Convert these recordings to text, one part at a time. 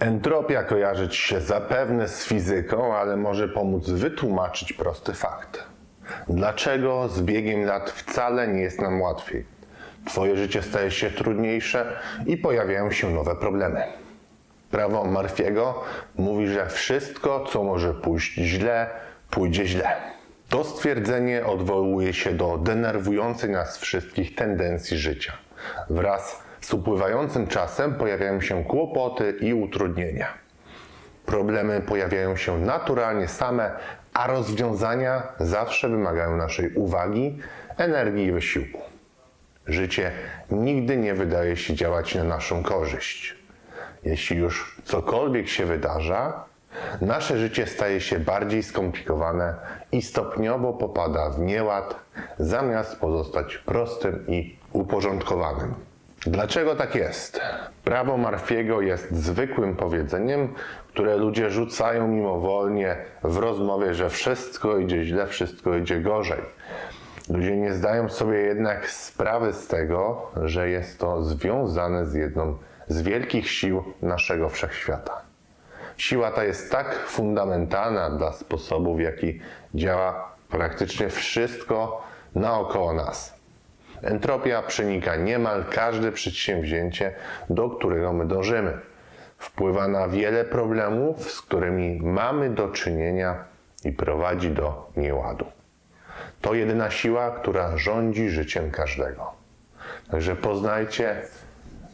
Entropia kojarzyć się zapewne z fizyką, ale może pomóc wytłumaczyć prosty fakt. Dlaczego z biegiem lat wcale nie jest nam łatwiej? Twoje życie staje się trudniejsze i pojawiają się nowe problemy. Prawo Murphy'ego mówi, że wszystko, co może pójść źle, pójdzie źle. To stwierdzenie odwołuje się do denerwującej nas wszystkich tendencji życia. Wraz z upływającym czasem pojawiają się kłopoty i utrudnienia. Problemy pojawiają się naturalnie same, a rozwiązania zawsze wymagają naszej uwagi, energii i wysiłku. Życie nigdy nie wydaje się działać na naszą korzyść. Jeśli już cokolwiek się wydarza, nasze życie staje się bardziej skomplikowane i stopniowo popada w nieład, zamiast pozostać prostym i uporządkowanym. Dlaczego tak jest? Prawo Marfiego jest zwykłym powiedzeniem, które ludzie rzucają mimowolnie w rozmowie, że wszystko idzie źle, wszystko idzie gorzej. Ludzie nie zdają sobie jednak sprawy z tego, że jest to związane z jedną z wielkich sił naszego wszechświata. Siła ta jest tak fundamentalna dla sposobu, w jaki działa praktycznie wszystko naokoło nas. Entropia przenika niemal każde przedsięwzięcie, do którego my dążymy. Wpływa na wiele problemów, z którymi mamy do czynienia i prowadzi do nieładu. To jedyna siła, która rządzi życiem każdego. Także poznajcie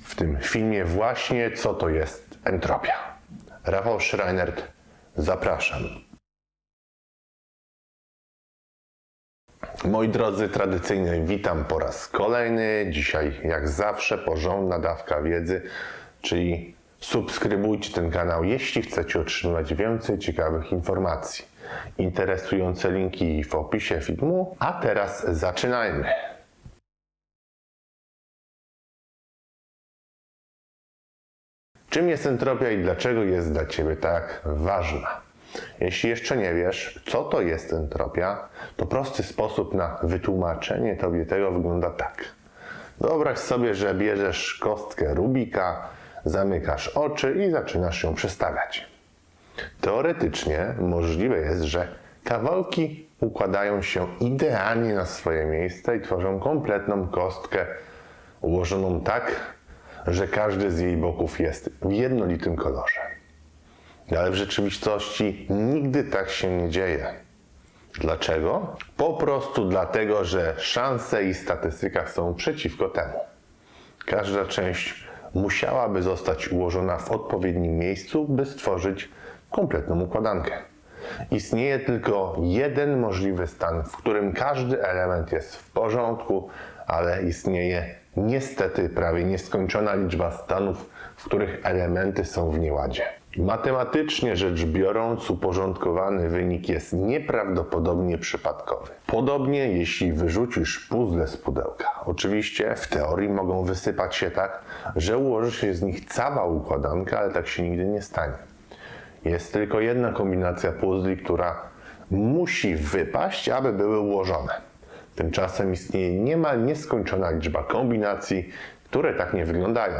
w tym filmie właśnie, co to jest entropia. Rafał Schreinert, zapraszam. Moi drodzy, tradycyjnie witam po raz kolejny. Dzisiaj, jak zawsze, porządna dawka wiedzy, czyli subskrybujcie ten kanał, jeśli chcecie otrzymywać więcej ciekawych informacji. Interesujące linki w opisie filmu. A teraz zaczynajmy. Czym jest entropia i dlaczego jest dla Ciebie tak ważna? Jeśli jeszcze nie wiesz, co to jest entropia, to prosty sposób na wytłumaczenie Tobie tego wygląda tak. Wyobraź sobie, że bierzesz kostkę Rubika, zamykasz oczy i zaczynasz ją przestawiać. Teoretycznie możliwe jest, że kawałki układają się idealnie na swoje miejsce i tworzą kompletną kostkę ułożoną tak, że każdy z jej boków jest w jednolitym kolorze. Ale w rzeczywistości nigdy tak się nie dzieje. Dlaczego? Po prostu dlatego, że szanse i statystyka są przeciwko temu. Każda część musiałaby zostać ułożona w odpowiednim miejscu, by stworzyć kompletną układankę. Istnieje tylko jeden możliwy stan, w którym każdy element jest w porządku, ale istnieje niestety prawie nieskończona liczba stanów, w których elementy są w nieładzie. Matematycznie rzecz biorąc, uporządkowany wynik jest nieprawdopodobnie przypadkowy. Podobnie jeśli wyrzucisz puzzle z pudełka. Oczywiście w teorii mogą wysypać się tak, że ułoży się z nich cała układanka, ale tak się nigdy nie stanie. Jest tylko jedna kombinacja puzli, która musi wypaść, aby były ułożone. Tymczasem istnieje niemal nieskończona liczba kombinacji, które tak nie wyglądają.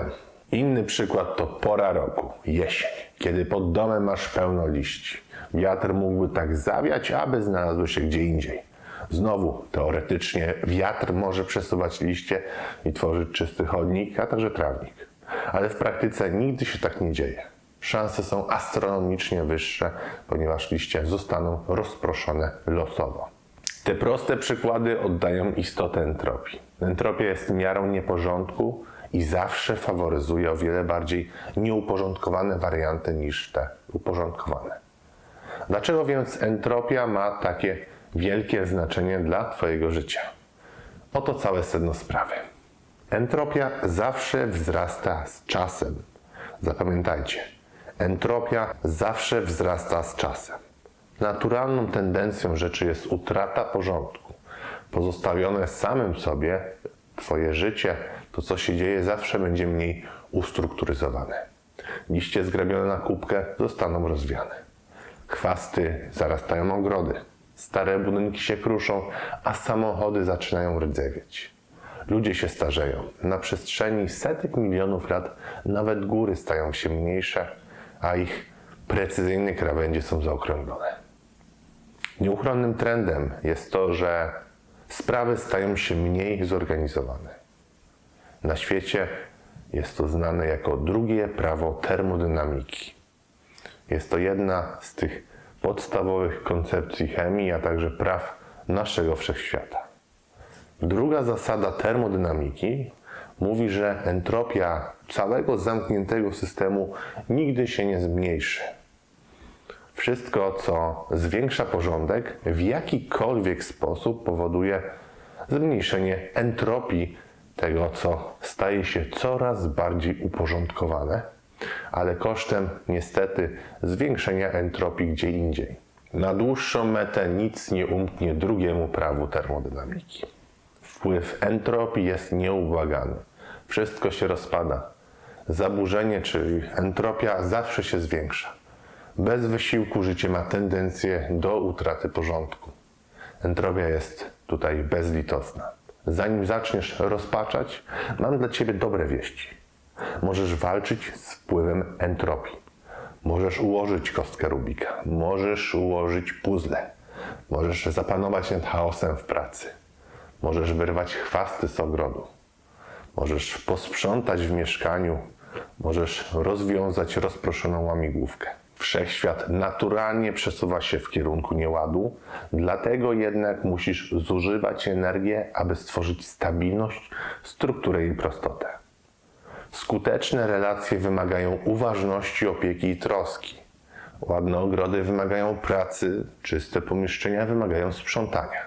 Inny przykład to pora roku, jesień, kiedy pod domem masz pełno liści. Wiatr mógłby tak zawiać, aby znalazły się gdzie indziej. Znowu, teoretycznie, wiatr może przesuwać liście i tworzyć czysty chodnik, a także trawnik. Ale w praktyce nigdy się tak nie dzieje. Szanse są astronomicznie wyższe, ponieważ liście zostaną rozproszone losowo. Te proste przykłady oddają istotę entropii. Entropia jest miarą nieporządku i zawsze faworyzuje o wiele bardziej nieuporządkowane warianty niż te uporządkowane. Dlaczego więc entropia ma takie wielkie znaczenie dla Twojego życia? Oto całe sedno sprawy. Entropia zawsze wzrasta z czasem. Zapamiętajcie, entropia zawsze wzrasta z czasem. Naturalną tendencją rzeczy jest utrata porządku. Pozostawione samym sobie, Twoje życie, to co się dzieje, zawsze będzie mniej ustrukturyzowane. Liście zgrabione na kubkę zostaną rozwiane. Chwasty zarastają ogrody. Stare budynki się kruszą, a samochody zaczynają rdzewieć. Ludzie się starzeją. Na przestrzeni setek milionów lat nawet góry stają się mniejsze, a ich precyzyjne krawędzie są zaokrąglone. Nieuchronnym trendem jest to, że sprawy stają się mniej zorganizowane. Na świecie jest to znane jako drugie prawo termodynamiki. Jest to jedna z tych podstawowych koncepcji chemii, a także praw naszego wszechświata. Druga zasada termodynamiki mówi, że entropia całego zamkniętego systemu nigdy się nie zmniejszy. Wszystko, co zwiększa porządek, w jakikolwiek sposób powoduje zmniejszenie entropii tego, co staje się coraz bardziej uporządkowane, ale kosztem niestety zwiększenia entropii gdzie indziej. Na dłuższą metę nic nie umknie drugiemu prawu termodynamiki. Wpływ entropii jest nieubłagany. Wszystko się rozpada. Zaburzenie, czyli entropia, zawsze się zwiększa. Bez wysiłku życie ma tendencję do utraty porządku. Entropia jest tutaj bezlitosna. Zanim zaczniesz rozpaczać, mam dla ciebie dobre wieści. Możesz walczyć z wpływem entropii. Możesz ułożyć kostkę Rubika, możesz ułożyć puzzle, możesz zapanować nad chaosem w pracy, możesz wyrwać chwasty z ogrodu, możesz posprzątać w mieszkaniu, możesz rozwiązać rozproszoną łamigłówkę. Wszechświat naturalnie przesuwa się w kierunku nieładu, dlatego jednak musisz zużywać energię, aby stworzyć stabilność, strukturę i prostotę. Skuteczne relacje wymagają uważności, opieki i troski. Ładne ogrody wymagają pracy, czyste pomieszczenia wymagają sprzątania.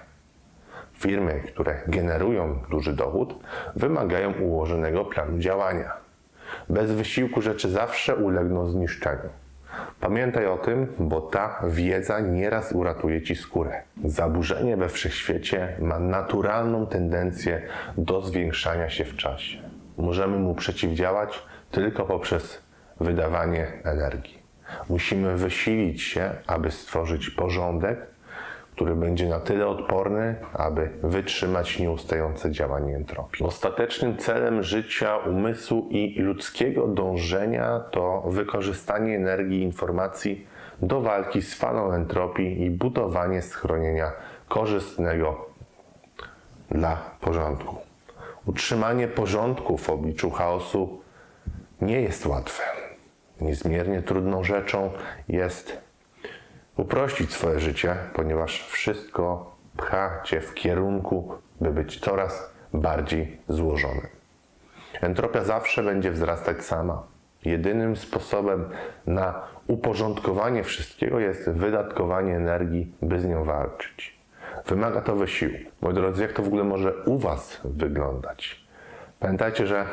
Firmy, które generują duży dochód, wymagają ułożonego planu działania. Bez wysiłku rzeczy zawsze ulegną zniszczeniu. Pamiętaj o tym, bo ta wiedza nieraz uratuje ci skórę. Zaburzenie we wszechświecie ma naturalną tendencję do zwiększania się w czasie. Możemy mu przeciwdziałać tylko poprzez wydawanie energii. Musimy wysilić się, aby stworzyć porządek, który będzie na tyle odporny, aby wytrzymać nieustające działanie entropii. Ostatecznym celem życia, umysłu i ludzkiego dążenia to wykorzystanie energii informacji do walki z falą entropii i budowanie schronienia korzystnego dla porządku. Utrzymanie porządku w obliczu chaosu nie jest łatwe. Niezmiernie trudną rzeczą jest uprościć swoje życie, ponieważ wszystko pcha cię w kierunku, by być coraz bardziej złożonym. Entropia zawsze będzie wzrastać sama. Jedynym sposobem na uporządkowanie wszystkiego jest wydatkowanie energii, by z nią walczyć. Wymaga to wysiłku. Moi drodzy, jak to w ogóle może u Was wyglądać? Pamiętajcie, że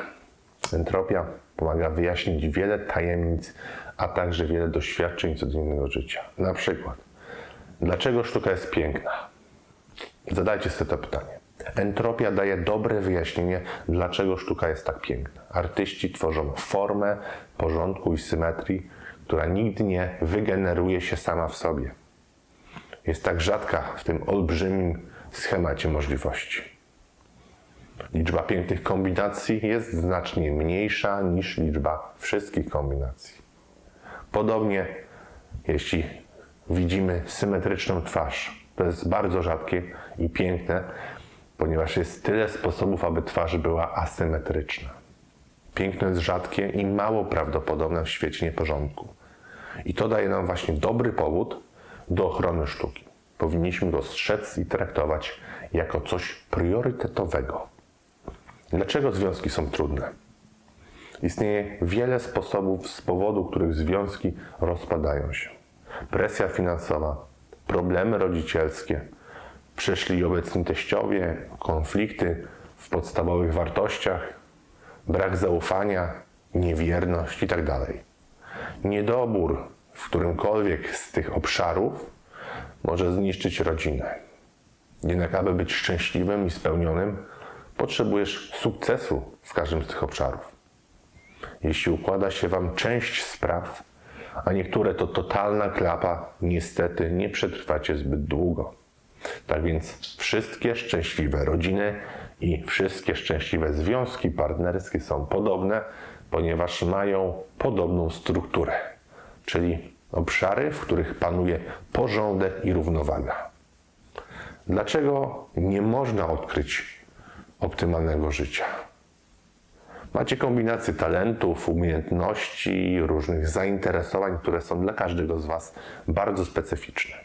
entropia pomaga wyjaśnić wiele tajemnic, a także wiele doświadczeń codziennego życia. Na przykład, dlaczego sztuka jest piękna? Zadajcie sobie to pytanie. Entropia daje dobre wyjaśnienie, dlaczego sztuka jest tak piękna. Artyści tworzą formę porządku i symetrii, która nigdy nie wygeneruje się sama w sobie. Jest tak rzadka w tym olbrzymim schemacie możliwości. Liczba pięknych kombinacji jest znacznie mniejsza niż liczba wszystkich kombinacji. Podobnie, jeśli widzimy symetryczną twarz, to jest bardzo rzadkie i piękne, ponieważ jest tyle sposobów, aby twarz była asymetryczna. Piękno jest rzadkie i mało prawdopodobne w świecie nieporządku. I to daje nam właśnie dobry powód do ochrony sztuki. Powinniśmy go strzec i traktować jako coś priorytetowego. Dlaczego związki są trudne? Istnieje wiele sposobów, z powodu których związki rozpadają się. Presja finansowa, problemy rodzicielskie, przyszli obecni teściowie, konflikty w podstawowych wartościach, brak zaufania, niewierność itd. Niedobór w którymkolwiek z tych obszarów może zniszczyć rodzinę. Jednak, aby być szczęśliwym i spełnionym, potrzebujesz sukcesu w każdym z tych obszarów. Jeśli układa się Wam część spraw, a niektóre to totalna klapa, niestety nie przetrwacie zbyt długo. Tak więc wszystkie szczęśliwe rodziny i wszystkie szczęśliwe związki partnerskie są podobne, ponieważ mają podobną strukturę. czyli obszary, w których panuje porządek i równowaga. Dlaczego nie można odkryć optymalnego życia? Macie kombinację talentów, umiejętności, różnych zainteresowań, które są dla każdego z Was bardzo specyficzne.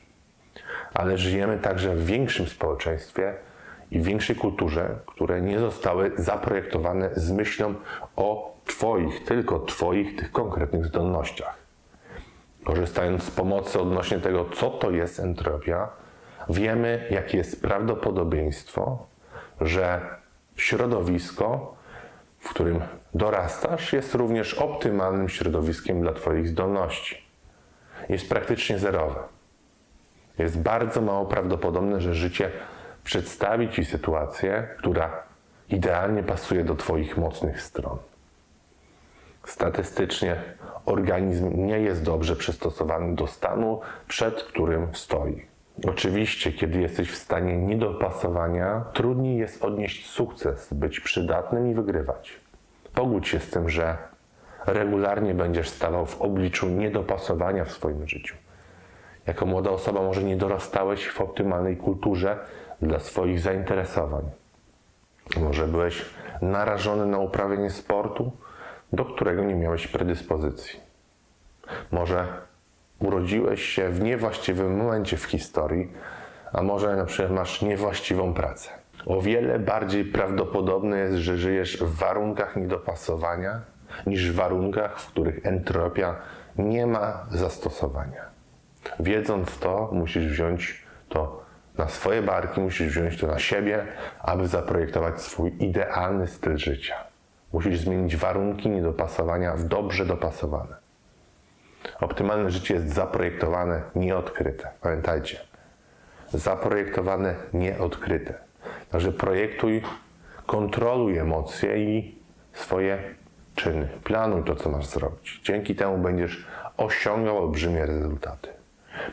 Ale żyjemy także w większym społeczeństwie i większej kulturze, które nie zostały zaprojektowane z myślą o Twoich, tylko Twoich, tych konkretnych zdolnościach. Korzystając z pomocy odnośnie tego, co to jest entropia, wiemy, jakie jest prawdopodobieństwo, że środowisko, w którym dorastasz, jest również optymalnym środowiskiem dla Twoich zdolności. Jest praktycznie zerowe. Jest bardzo mało prawdopodobne, że życie przedstawi Ci sytuację, która idealnie pasuje do Twoich mocnych stron. Statystycznie organizm nie jest dobrze przystosowany do stanu, przed którym stoi. Oczywiście, kiedy jesteś w stanie niedopasowania, trudniej jest odnieść sukces, być przydatnym i wygrywać. Pogódź się z tym, że regularnie będziesz stawał w obliczu niedopasowania w swoim życiu. Jako młoda osoba może nie dorastałeś w optymalnej kulturze dla swoich zainteresowań. Może byłeś narażony na uprawianie sportu, do którego nie miałeś predyspozycji. Może urodziłeś się w niewłaściwym momencie w historii, a może na przykład masz niewłaściwą pracę. O wiele bardziej prawdopodobne jest, że żyjesz w warunkach niedopasowania niż w warunkach, w których entropia nie ma zastosowania. Wiedząc to, musisz wziąć to na swoje barki, musisz wziąć to na siebie, aby zaprojektować swój idealny styl życia. Musisz zmienić warunki niedopasowania w dobrze dopasowane. Optymalne życie jest zaprojektowane, nieodkryte. Pamiętajcie. Zaprojektowane, nieodkryte. Także projektuj, kontroluj emocje i swoje czyny. Planuj to, co masz zrobić. Dzięki temu będziesz osiągał olbrzymie rezultaty.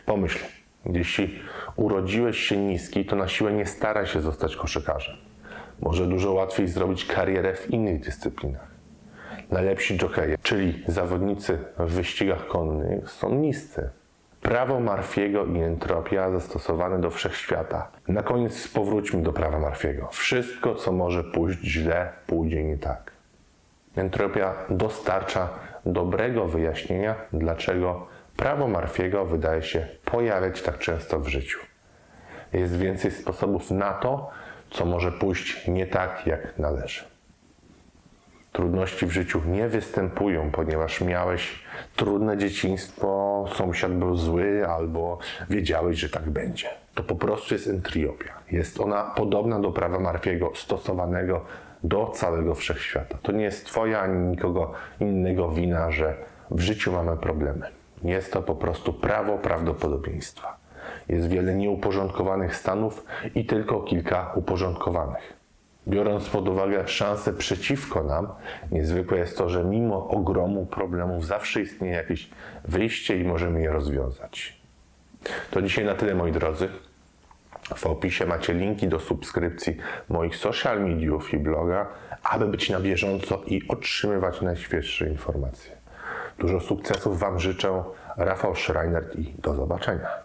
Pomyśl, jeśli urodziłeś się niski, to na siłę nie staraj się zostać koszykarzem. Może dużo łatwiej zrobić karierę w innych dyscyplinach. Najlepsi jokeje, czyli zawodnicy w wyścigach konnych, są niscy. Prawo Marfiego i entropia zastosowane do wszechświata. Na koniec powróćmy do prawa Marfiego. Wszystko, co może pójść źle, pójdzie nie tak. Entropia dostarcza dobrego wyjaśnienia, dlaczego prawo Marfiego wydaje się pojawiać tak często w życiu. Jest więcej sposobów na to, co może pójść nie tak, jak należy. Trudności w życiu nie występują, ponieważ miałeś trudne dzieciństwo, sąsiad był zły albo wiedziałeś, że tak będzie. To po prostu jest entriopia. Jest ona podobna do prawa Marfiego, stosowanego do całego wszechświata. To nie jest Twoja ani nikogo innego wina, że w życiu mamy problemy. Jest to po prostu prawo prawdopodobieństwa. Jest wiele nieuporządkowanych stanów i tylko kilka uporządkowanych. Biorąc pod uwagę szanse przeciwko nam, niezwykłe jest to, że mimo ogromu problemów zawsze istnieje jakieś wyjście i możemy je rozwiązać. To dzisiaj na tyle, moi drodzy. W opisie macie linki do subskrypcji moich social mediów i bloga, aby być na bieżąco i otrzymywać najświeższe informacje. Dużo sukcesów Wam życzę. Rafał Schreiner i do zobaczenia.